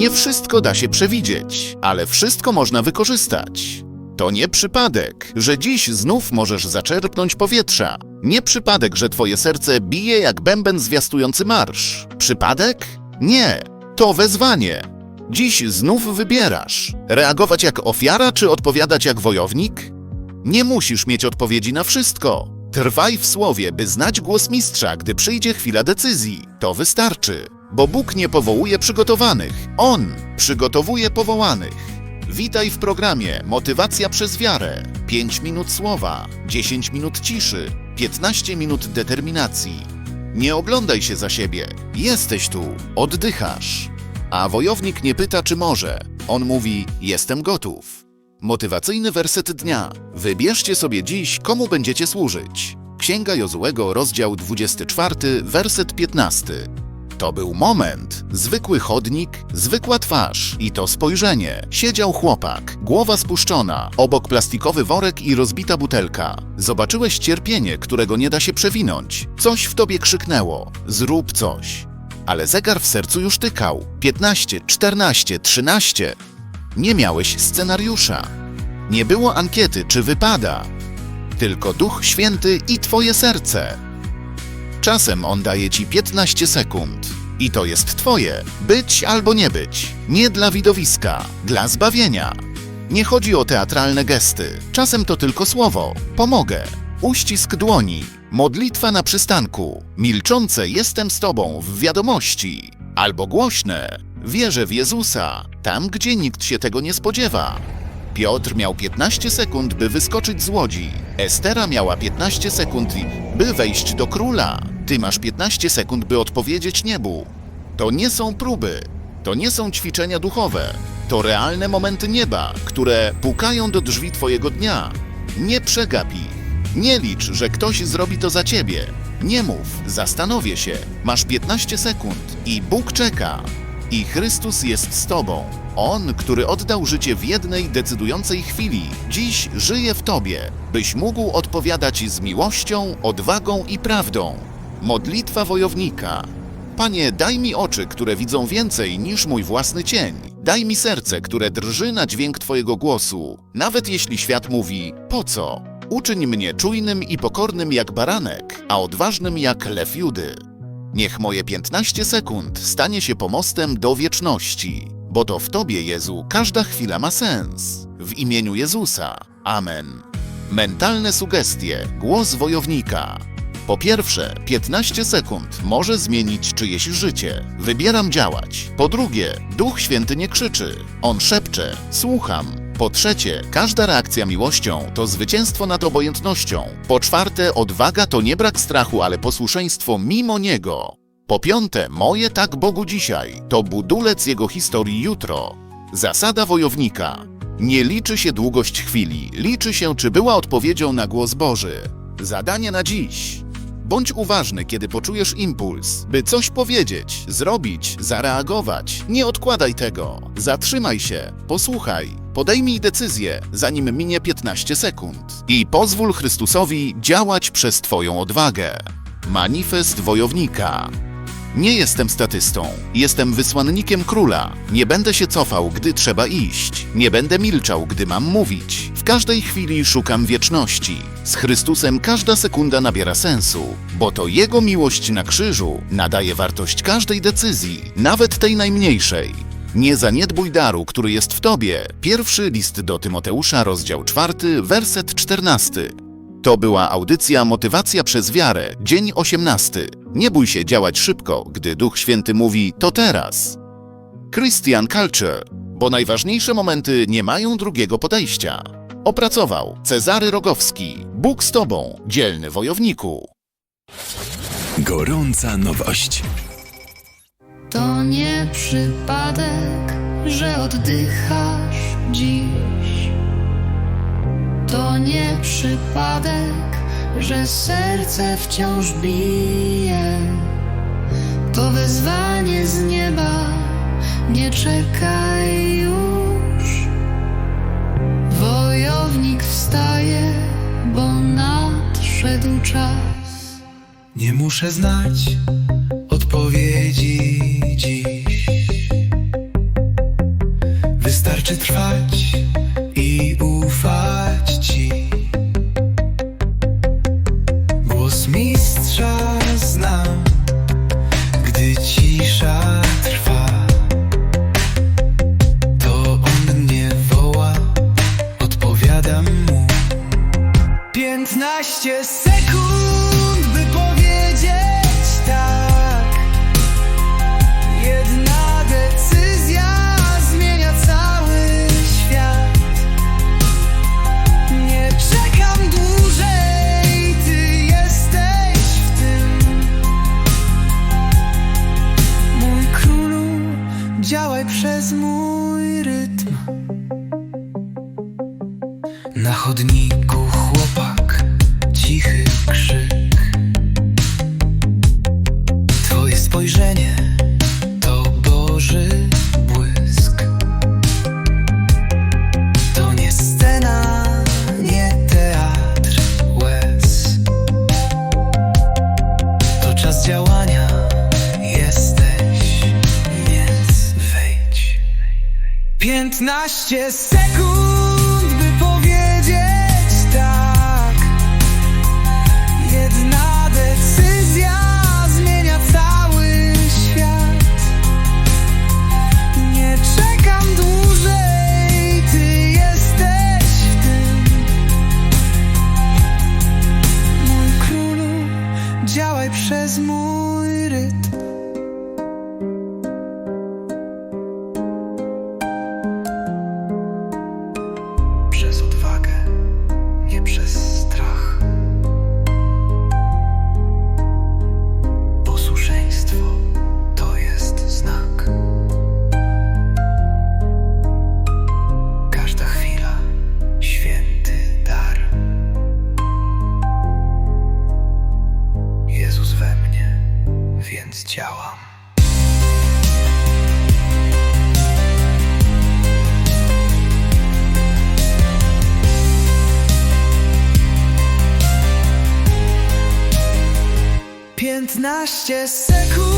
Nie wszystko da się przewidzieć, ale wszystko można wykorzystać. To nie przypadek, że dziś znów możesz zaczerpnąć powietrza. Nie przypadek, że twoje serce bije jak bęben zwiastujący marsz. Przypadek? Nie. To wezwanie. Dziś znów wybierasz. Reagować jak ofiara, czy odpowiadać jak wojownik? Nie musisz mieć odpowiedzi na wszystko. Trwaj w słowie, by znać głos mistrza, gdy przyjdzie chwila decyzji. To wystarczy, bo Bóg nie powołuje przygotowanych. On przygotowuje powołanych. Witaj w programie Motywacja przez wiarę. 5 minut słowa, 10 minut ciszy, 15 minut determinacji. Nie oglądaj się za siebie. Jesteś tu, oddychasz. A wojownik nie pyta, czy może. On mówi: Jestem gotów. Motywacyjny werset dnia. Wybierzcie sobie dziś, komu będziecie służyć. Księga Jozułego, rozdział 24, werset 15. To był moment. Zwykły chodnik, zwykła twarz i to spojrzenie. Siedział chłopak, głowa spuszczona, obok plastikowy worek i rozbita butelka. Zobaczyłeś cierpienie, którego nie da się przewinąć. Coś w tobie krzyknęło: zrób coś. Ale zegar w sercu już tykał. 15, 14, 13. Nie miałeś scenariusza. Nie było ankiety, czy wypada. Tylko Duch Święty i Twoje serce. Czasem on daje ci 15 sekund. I to jest Twoje. Być albo nie być. Nie dla widowiska, dla zbawienia. Nie chodzi o teatralne gesty. Czasem to tylko słowo. Pomogę. Uścisk dłoni. Modlitwa na przystanku. Milczące jestem z Tobą w wiadomości. Albo głośne. Wierzę w Jezusa. Tam, gdzie nikt się tego nie spodziewa. Piotr miał 15 sekund, by wyskoczyć z łodzi. Estera miała 15 sekund, by wejść do króla. Ty masz 15 sekund, by odpowiedzieć niebu. To nie są próby, to nie są ćwiczenia duchowe. To realne momenty nieba, które pukają do drzwi Twojego dnia. Nie przegap ich. Nie licz, że ktoś zrobi to za Ciebie. Nie mów, zastanowię się. Masz 15 sekund i Bóg czeka. I Chrystus jest z Tobą. On, który oddał życie w jednej decydującej chwili, dziś żyje w Tobie, byś mógł odpowiadać z miłością, odwagą i prawdą. Modlitwa wojownika. Panie, daj mi oczy, które widzą więcej niż mój własny cień. Daj mi serce, które drży na dźwięk Twojego głosu, nawet jeśli świat mówi: Po co? Uczyń mnie czujnym i pokornym jak baranek, a odważnym jak lew Judy. Niech moje 15 sekund stanie się pomostem do wieczności, bo to w Tobie, Jezu, każda chwila ma sens. W imieniu Jezusa. Amen. Mentalne sugestie, głos wojownika. Po pierwsze, 15 sekund może zmienić czyjeś życie. Wybieram działać. Po drugie, Duch Święty nie krzyczy. On szepcze. Słucham. Po trzecie, każda reakcja miłością to zwycięstwo nad obojętnością. Po czwarte, odwaga to nie brak strachu, ale posłuszeństwo mimo niego. Po piąte, moje tak Bogu dzisiaj to budulec jego historii jutro. Zasada wojownika. Nie liczy się długość chwili, liczy się, czy była odpowiedzią na głos Boży. Zadanie na dziś. Bądź uważny, kiedy poczujesz impuls, by coś powiedzieć, zrobić, zareagować. Nie odkładaj tego. Zatrzymaj się, posłuchaj, podejmij decyzję, zanim minie 15 sekund. I pozwól Chrystusowi działać przez Twoją odwagę. Manifest wojownika. Nie jestem statystą, jestem wysłannikiem króla. Nie będę się cofał, gdy trzeba iść. Nie będę milczał, gdy mam mówić. W każdej chwili szukam wieczności. Z Chrystusem każda sekunda nabiera sensu, bo to Jego miłość na krzyżu nadaje wartość każdej decyzji, nawet tej najmniejszej. Nie zaniedbuj daru, który jest w Tobie. Pierwszy list do Tymoteusza, rozdział 4, werset 14. To była audycja Motywacja przez wiarę, dzień 18. Nie bój się działać szybko, gdy Duch Święty mówi to teraz. Christian Culture, bo najważniejsze momenty nie mają drugiego podejścia. Opracował Cezary Rogowski. Bóg z Tobą, dzielny wojowniku. Gorąca nowość. To nie przypadek, że oddychasz dziś. To nie przypadek, że serce wciąż bije. To wezwanie z nieba, nie czekaj już. Wojownik wstaje, bo nadszedł czas. Nie muszę znać Wystarczy trwać i ufać Ci. Głos mistrza znam Gdy cisza trwa. To on mnie woła Odpowiadam mu. Piętnaście sekund Na chodniku chłopak, cichy krzyk. Twoje spojrzenie to Boży błysk. To nie scena, nie teatr łez. To czas działania, jesteś, więc wejdź. Piętnaście Wreszcie cool